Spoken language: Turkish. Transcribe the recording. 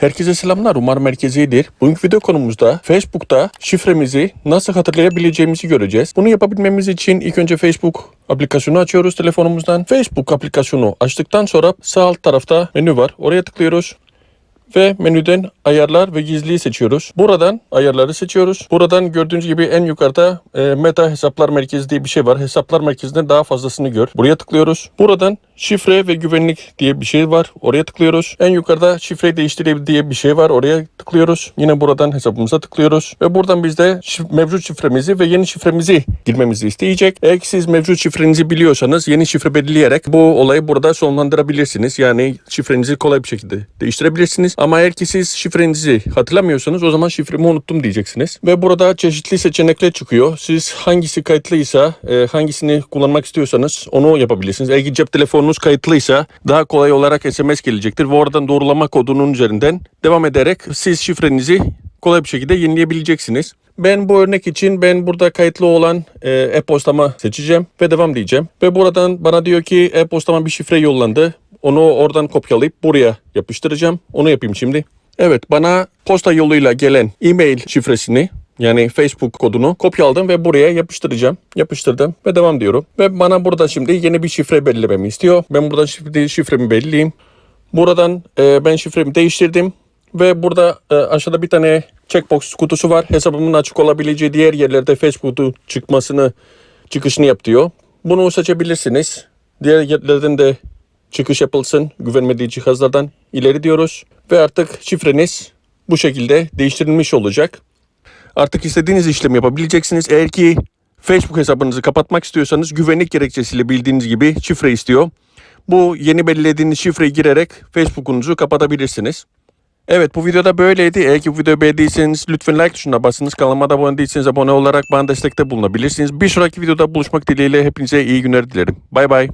Herkese selamlar. Umarım merkez iyidir. Bugünkü video konumuzda Facebook'ta şifremizi nasıl hatırlayabileceğimizi göreceğiz. Bunu yapabilmemiz için ilk önce Facebook aplikasyonu açıyoruz telefonumuzdan. Facebook aplikasyonu açtıktan sonra sağ alt tarafta menü var. Oraya tıklıyoruz ve menüden ayarlar ve gizliyi seçiyoruz. Buradan ayarları seçiyoruz. Buradan gördüğünüz gibi en yukarıda e, meta hesaplar merkezi diye bir şey var. Hesaplar merkezinde daha fazlasını gör. Buraya tıklıyoruz. Buradan şifre ve güvenlik diye bir şey var. Oraya tıklıyoruz. En yukarıda şifreyi değiştirebil diye bir şey var. Oraya tıklıyoruz. Yine buradan hesabımıza tıklıyoruz. Ve buradan bizde şif- mevcut şifremizi ve yeni şifremizi girmemizi isteyecek. Eğer siz mevcut şifrenizi biliyorsanız yeni şifre belirleyerek bu olayı burada sonlandırabilirsiniz. Yani şifrenizi kolay bir şekilde değiştirebilirsiniz. Ama eğer ki siz şifrenizi hatırlamıyorsanız o zaman şifremi unuttum diyeceksiniz. Ve burada çeşitli seçenekler çıkıyor. Siz hangisi kayıtlıysa, e, hangisini kullanmak istiyorsanız onu yapabilirsiniz. Eğer cep telefonunuz kayıtlıysa daha kolay olarak SMS gelecektir. Ve oradan doğrulama kodunun üzerinden devam ederek siz şifrenizi kolay bir şekilde yenileyebileceksiniz. Ben bu örnek için ben burada kayıtlı olan e, e-postama seçeceğim ve devam diyeceğim. Ve buradan bana diyor ki e-postama bir şifre yollandı. Onu oradan kopyalayıp buraya yapıştıracağım. Onu yapayım şimdi. Evet bana posta yoluyla gelen e-mail şifresini yani Facebook kodunu kopyaladım ve buraya yapıştıracağım. Yapıştırdım ve devam diyorum. Ve bana burada şimdi yeni bir şifre belirlememi istiyor. Ben buradan şifre, şifremi belirleyeyim. Buradan e, ben şifremi değiştirdim. Ve burada e, aşağıda bir tane checkbox kutusu var. Hesabımın açık olabileceği diğer yerlerde Facebook'u çıkmasını, çıkışını yap diyor. Bunu seçebilirsiniz. Diğer yerlerden de çıkış yapılsın güvenmediği cihazlardan ileri diyoruz. Ve artık şifreniz bu şekilde değiştirilmiş olacak. Artık istediğiniz işlemi yapabileceksiniz. Eğer ki Facebook hesabınızı kapatmak istiyorsanız güvenlik gerekçesiyle bildiğiniz gibi şifre istiyor. Bu yeni belirlediğiniz şifreyi girerek Facebook'unuzu kapatabilirsiniz. Evet bu videoda böyleydi. Eğer ki bu videoyu beğendiyseniz lütfen like tuşuna basınız. Kanalıma da abone değilseniz abone olarak bana destekte bulunabilirsiniz. Bir sonraki videoda buluşmak dileğiyle hepinize iyi günler dilerim. Bay bay.